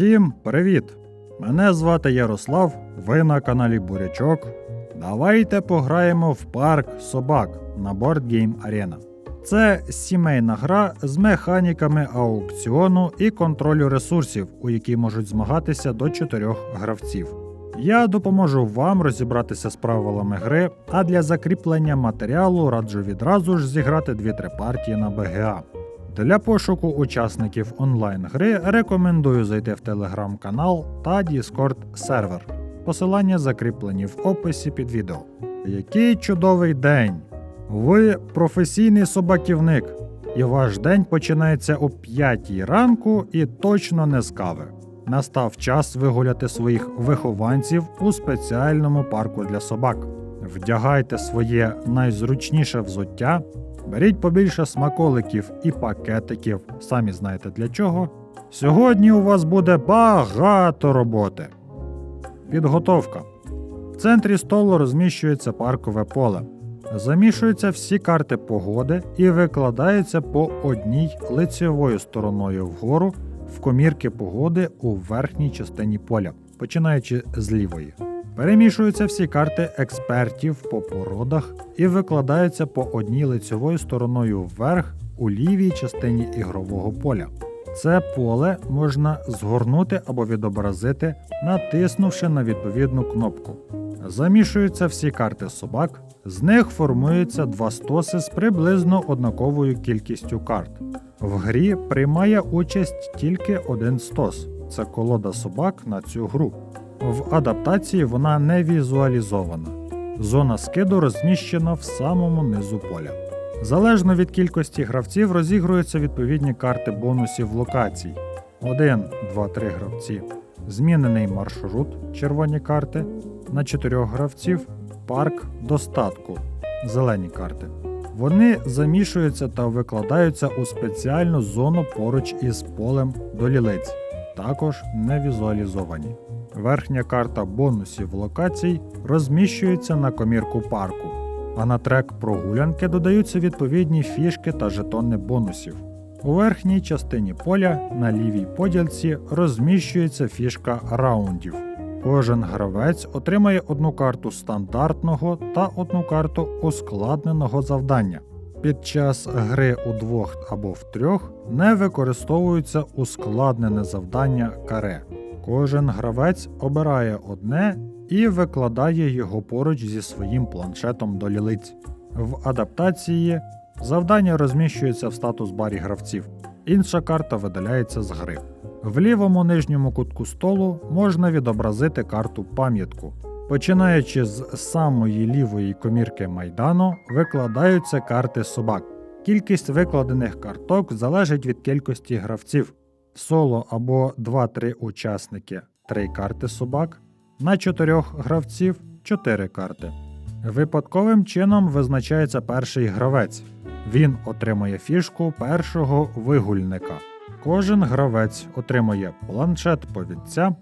Всім привіт! Мене звати Ярослав, ви на каналі Бурячок. Давайте пограємо в парк собак на Board Game Arena. Це сімейна гра з механіками аукціону і контролю ресурсів, у якій можуть змагатися до чотирьох гравців. Я допоможу вам розібратися з правилами гри, а для закріплення матеріалу раджу відразу ж зіграти 2-3 партії на БГА. Для пошуку учасників онлайн-гри рекомендую зайти в телеграм-канал та Discord сервер. Посилання закріплені в описі під відео. Який чудовий день! Ви професійний собаківник, і ваш день починається о 5 ранку і точно не з кави. Настав час вигуляти своїх вихованців у спеціальному парку для собак. Вдягайте своє найзручніше взуття, беріть побільше смаколиків і пакетиків, самі знаєте для чого. Сьогодні у вас буде багато роботи. Підготовка. В центрі столу розміщується паркове поле. Замішуються всі карти погоди і викладаються по одній лицевою стороною вгору в комірки погоди у верхній частині поля, починаючи з лівої. Перемішуються всі карти експертів по породах і викладаються по одній лицевою стороною вверх у лівій частині ігрового поля. Це поле можна згорнути або відобразити, натиснувши на відповідну кнопку. Замішуються всі карти собак, з них формуються два стоси з приблизно однаковою кількістю карт. В грі приймає участь тільки один стос це колода собак на цю гру. В адаптації вона не візуалізована. Зона скиду розміщена в самому низу поля. Залежно від кількості гравців розігруються відповідні карти бонусів локацій. 1, 2, 3 гравці. Змінений маршрут червоні карти. На 4 гравців парк достатку зелені карти. Вони замішуються та викладаються у спеціальну зону поруч із полем до лілиць, також не візуалізовані. Верхня карта бонусів локацій розміщується на комірку парку, а на трек прогулянки додаються відповідні фішки та жетони бонусів. У верхній частині поля на лівій поділці розміщується фішка раундів. Кожен гравець отримає одну карту стандартного та одну карту ускладненого завдання. Під час гри у двох або в трьох не використовується ускладнене завдання каре. Кожен гравець обирає одне і викладає його поруч зі своїм планшетом до лілиць. В адаптації завдання розміщується в статус барі гравців. Інша карта видаляється з гри. В лівому нижньому кутку столу можна відобразити карту пам'ятку. Починаючи з самої лівої комірки майдану, викладаються карти собак. Кількість викладених карток залежить від кількості гравців. Соло або 2-3 учасники 3 карти собак, на 4 гравців 4 карти. Випадковим чином визначається перший гравець. Він отримує фішку першого вигульника. Кожен гравець отримує планшет повідця,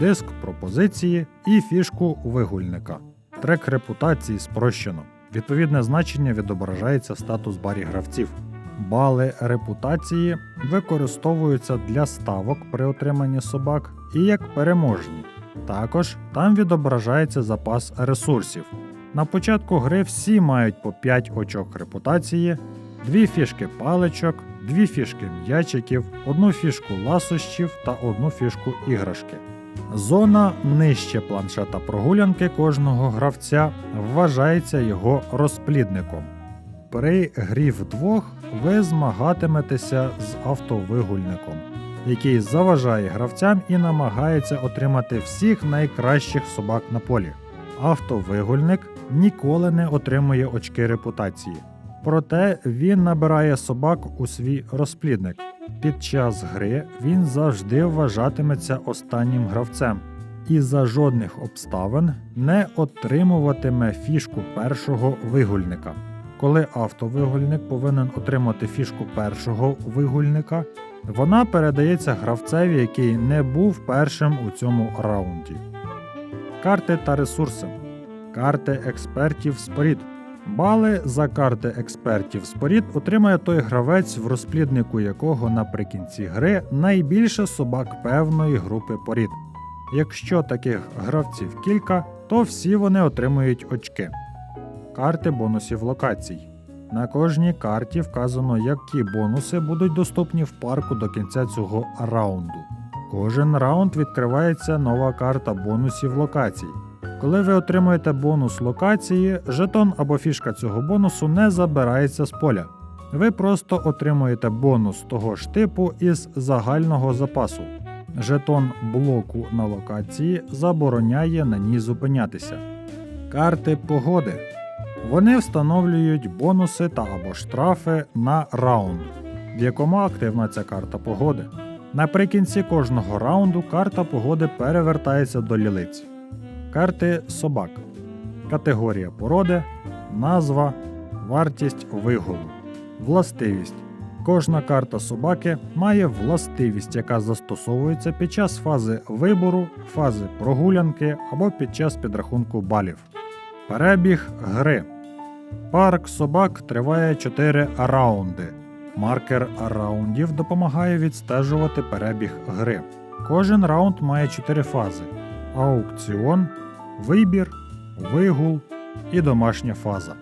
диск пропозиції і фішку вигульника. Трек репутації спрощено. Відповідне значення відображається статус барі гравців. Бали репутації використовуються для ставок при отриманні собак і як переможні. Також там відображається запас ресурсів. На початку гри всі мають по 5 очок репутації, 2 фішки паличок, 2 фішки м'ячиків, одну фішку ласощів та одну фішку іграшки. Зона нижче планшета прогулянки кожного гравця вважається його розплідником. При грі вдвох ви змагатиметеся з автовигульником, який заважає гравцям і намагається отримати всіх найкращих собак на полі. Автовигульник ніколи не отримує очки репутації, проте він набирає собак у свій розплідник. Під час гри він завжди вважатиметься останнім гравцем і за жодних обставин не отримуватиме фішку першого вигульника. Коли автовигульник повинен отримати фішку першого вигульника, вона передається гравцеві, який не був першим у цьому раунді. Карти та ресурси. Карти експертів спорід. Бали за карти експертів спорід отримає той гравець, в розпліднику якого наприкінці гри найбільше собак певної групи порід. Якщо таких гравців кілька, то всі вони отримують очки. Карти бонусів локацій. На кожній карті вказано, які бонуси будуть доступні в парку до кінця цього раунду. Кожен раунд відкривається нова карта бонусів локацій. Коли ви отримуєте бонус локації, жетон або фішка цього бонусу не забирається з поля. Ви просто отримуєте бонус того ж типу із загального запасу. Жетон блоку на локації забороняє на ній зупинятися. Карти погоди. Вони встановлюють бонуси та або штрафи на раунд, в якому активна ця карта погоди. Наприкінці кожного раунду карта погоди перевертається до лілиць. Карти собак. Категорія породи, назва, вартість вигулу. Властивість. Кожна карта собаки має властивість, яка застосовується під час фази вибору, фази прогулянки або під час підрахунку балів. Перебіг гри. Парк собак триває 4 раунди. Маркер раундів допомагає відстежувати перебіг гри. Кожен раунд має 4 фази: аукціон, вибір, вигул і домашня фаза.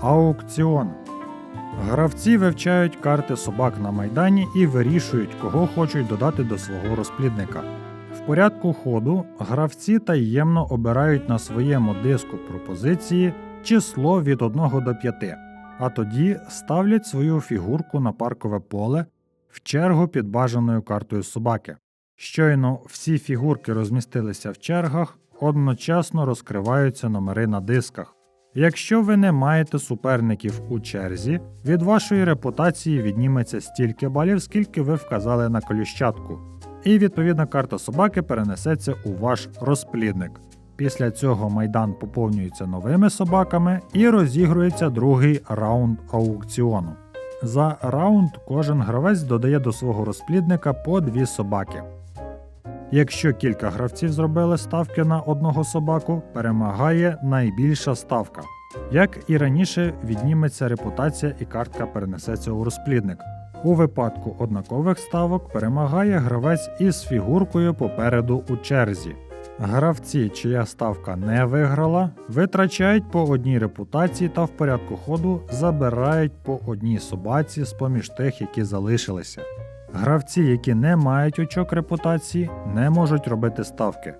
Аукціон. Гравці вивчають карти собак на майдані і вирішують, кого хочуть додати до свого розплідника. Порядку ходу гравці таємно обирають на своєму диску пропозиції число від 1 до 5, а тоді ставлять свою фігурку на паркове поле в чергу під бажаною картою собаки. Щойно всі фігурки розмістилися в чергах, одночасно розкриваються номери на дисках. Якщо ви не маєте суперників у черзі, від вашої репутації відніметься стільки балів, скільки ви вказали на коліщатку, і відповідна карта собаки перенесеться у ваш розплідник. Після цього майдан поповнюється новими собаками і розігрується другий раунд аукціону. За раунд кожен гравець додає до свого розплідника по дві собаки. Якщо кілька гравців зробили ставки на одного собаку, перемагає найбільша ставка. Як і раніше, відніметься репутація і картка перенесеться у розплідник. У випадку однакових ставок перемагає гравець із фігуркою попереду у черзі. Гравці, чия ставка не виграла, витрачають по одній репутації та в порядку ходу забирають по одній собаці з поміж тих, які залишилися. Гравці, які не мають очок репутації, не можуть робити ставки.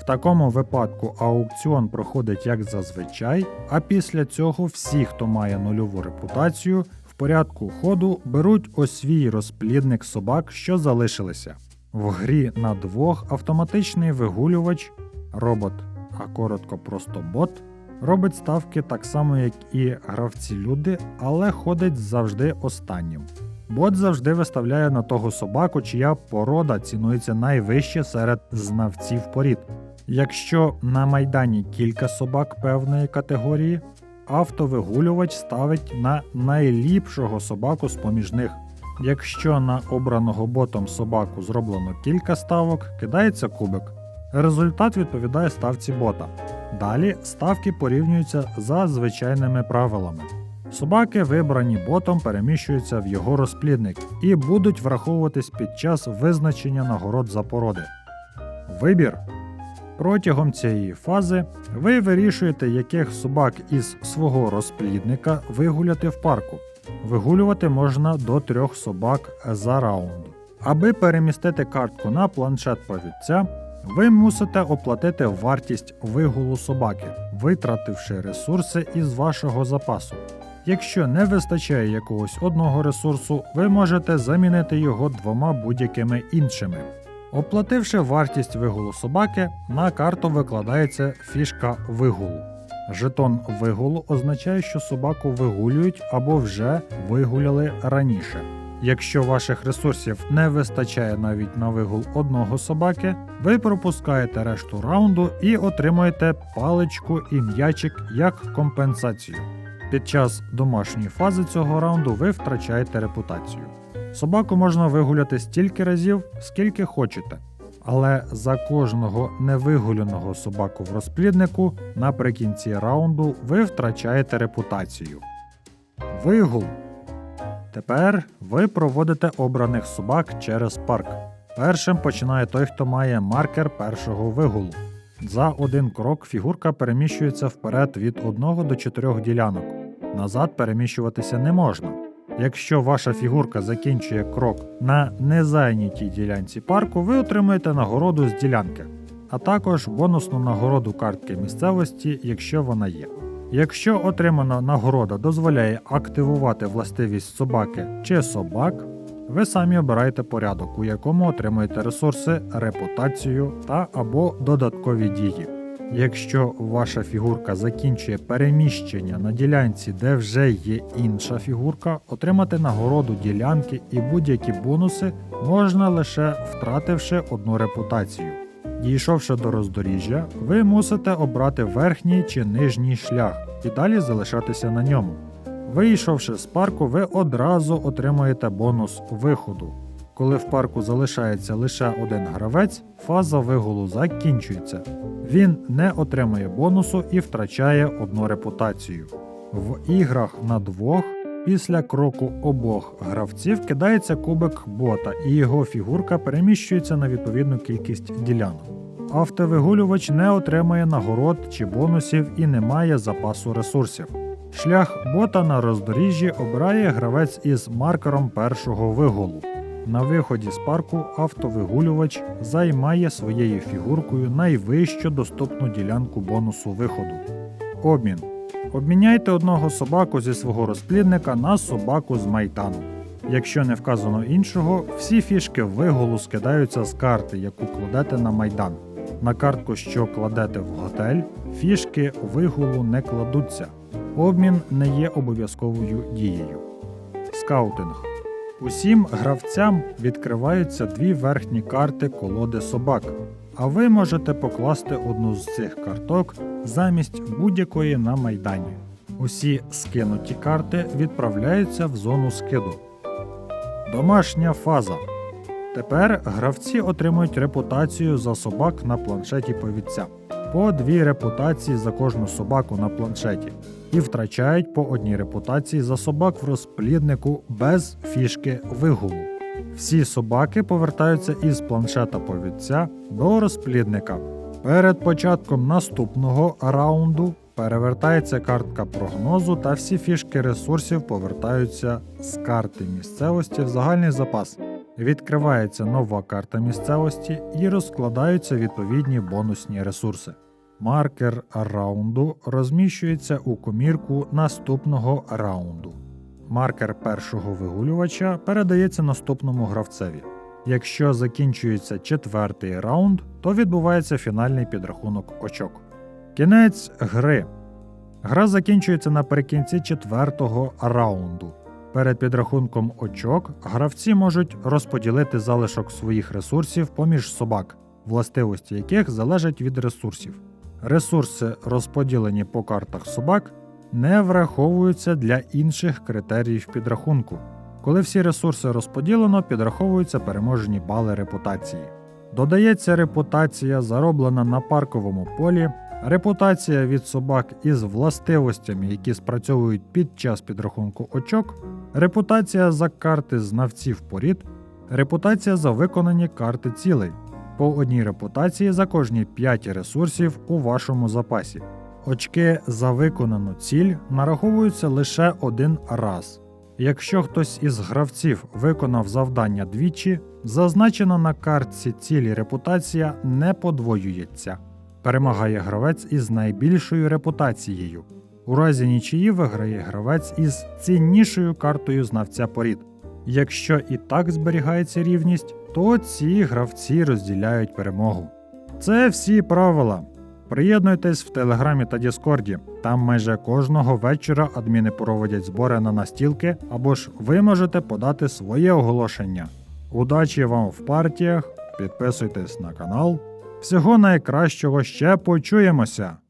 В такому випадку аукціон проходить як зазвичай, а після цього всі, хто має нульову репутацію, порядку ходу беруть ось свій розплідник собак, що залишилися. В грі на двох автоматичний вигулювач, робот, а коротко просто бот, робить ставки так само, як і гравці-люди, але ходить завжди останнім. Бот завжди виставляє на того собаку, чия порода цінується найвище серед знавців порід. Якщо на майдані кілька собак певної категорії, автовигулювач ставить на найліпшого собаку з поміж них. Якщо на обраного ботом собаку зроблено кілька ставок, кидається кубик. Результат відповідає ставці бота. Далі ставки порівнюються за звичайними правилами. Собаки, вибрані ботом, переміщуються в його розплідник і будуть враховуватись під час визначення нагород за породи. Вибір. Протягом цієї фази ви вирішуєте, яких собак із свого розплідника вигуляти в парку. Вигулювати можна до трьох собак за раунд. Аби перемістити картку на планшет повідця, ви мусите оплатити вартість вигулу собаки, витративши ресурси із вашого запасу. Якщо не вистачає якогось одного ресурсу, ви можете замінити його двома будь-якими іншими. Оплативши вартість вигулу собаки, на карту викладається фішка вигулу. Жетон вигулу означає, що собаку вигулюють або вже вигуляли раніше. Якщо ваших ресурсів не вистачає навіть на вигул одного собаки, ви пропускаєте решту раунду і отримуєте паличку і м'ячик як компенсацію. Під час домашньої фази цього раунду ви втрачаєте репутацію. Собаку можна вигуляти стільки разів, скільки хочете, Але за кожного невигуляного собаку в розпліднику наприкінці раунду ви втрачаєте репутацію. Вигул. Тепер ви проводите обраних собак через парк. Першим починає той, хто має маркер першого вигулу. За один крок фігурка переміщується вперед від 1 до 4 ділянок. Назад переміщуватися не можна. Якщо ваша фігурка закінчує крок на незайнятій ділянці парку, ви отримуєте нагороду з ділянки, а також бонусну нагороду картки місцевості, якщо вона є. Якщо отримана нагорода дозволяє активувати властивість собаки чи собак, ви самі обираєте порядок, у якому отримуєте ресурси, репутацію та або додаткові дії. Якщо ваша фігурка закінчує переміщення на ділянці, де вже є інша фігурка, отримати нагороду ділянки і будь-які бонуси можна лише втративши одну репутацію. Дійшовши до роздоріжжя, ви мусите обрати верхній чи нижній шлях і далі залишатися на ньому. Вийшовши з парку, ви одразу отримуєте бонус виходу. Коли в парку залишається лише один гравець, фаза вигулу закінчується. Він не отримує бонусу і втрачає одну репутацію. В іграх на двох після кроку обох гравців кидається кубик бота, і його фігурка переміщується на відповідну кількість ділянок. Автовигулювач не отримає нагород чи бонусів і не має запасу ресурсів. Шлях бота на роздоріжжі обирає гравець із маркером першого вигулу. На виході з парку автовигулювач займає своєю фігуркою найвищу доступну ділянку бонусу виходу. Обмін. Обміняйте одного собаку зі свого розплідника на собаку з майдану. Якщо не вказано іншого, всі фішки вигулу скидаються з карти, яку кладете на майдан. На картку, що кладете в готель, фішки вигулу не кладуться. Обмін не є обов'язковою дією. Скаутинг. Усім гравцям відкриваються дві верхні карти колоди собак, а ви можете покласти одну з цих карток замість будь-якої на майдані. Усі скинуті карти відправляються в зону скиду. Домашня фаза. Тепер гравці отримують репутацію за собак на планшеті повідця. По дві репутації за кожну собаку на планшеті і втрачають по одній репутації за собак в розпліднику без фішки вигулу. Всі собаки повертаються із планшета повідця до розплідника. Перед початком наступного раунду перевертається картка прогнозу та всі фішки ресурсів повертаються з карти місцевості в загальний запас. Відкривається нова карта місцевості і розкладаються відповідні бонусні ресурси. Маркер раунду розміщується у комірку наступного раунду. Маркер першого вигулювача передається наступному гравцеві. Якщо закінчується четвертий раунд, то відбувається фінальний підрахунок очок. Кінець гри. Гра закінчується наприкінці четвертого раунду. Перед підрахунком очок гравці можуть розподілити залишок своїх ресурсів поміж собак, властивості яких залежать від ресурсів. Ресурси, розподілені по картах собак, не враховуються для інших критеріїв підрахунку. Коли всі ресурси розподілено, підраховуються переможені бали репутації. Додається репутація, зароблена на парковому полі, репутація від собак із властивостями, які спрацьовують під час підрахунку очок, репутація за карти знавців порід, репутація за виконані карти цілей. По одній репутації за кожні 5 ресурсів у вашому запасі. Очки за виконану ціль нараховуються лише один раз. Якщо хтось із гравців виконав завдання двічі, зазначена на картці цілі репутація не подвоюється. Перемагає гравець із найбільшою репутацією. У разі нічиї виграє гравець із ціннішою картою знавця порід. Якщо і так зберігається рівність, то ці гравці розділяють перемогу. Це всі правила. Приєднуйтесь в Телеграмі та Діскорді. Там майже кожного вечора адміни проводять збори на настілки, або ж ви можете подати своє оголошення. Удачі вам в партіях, підписуйтесь на канал. Всього найкращого ще почуємося!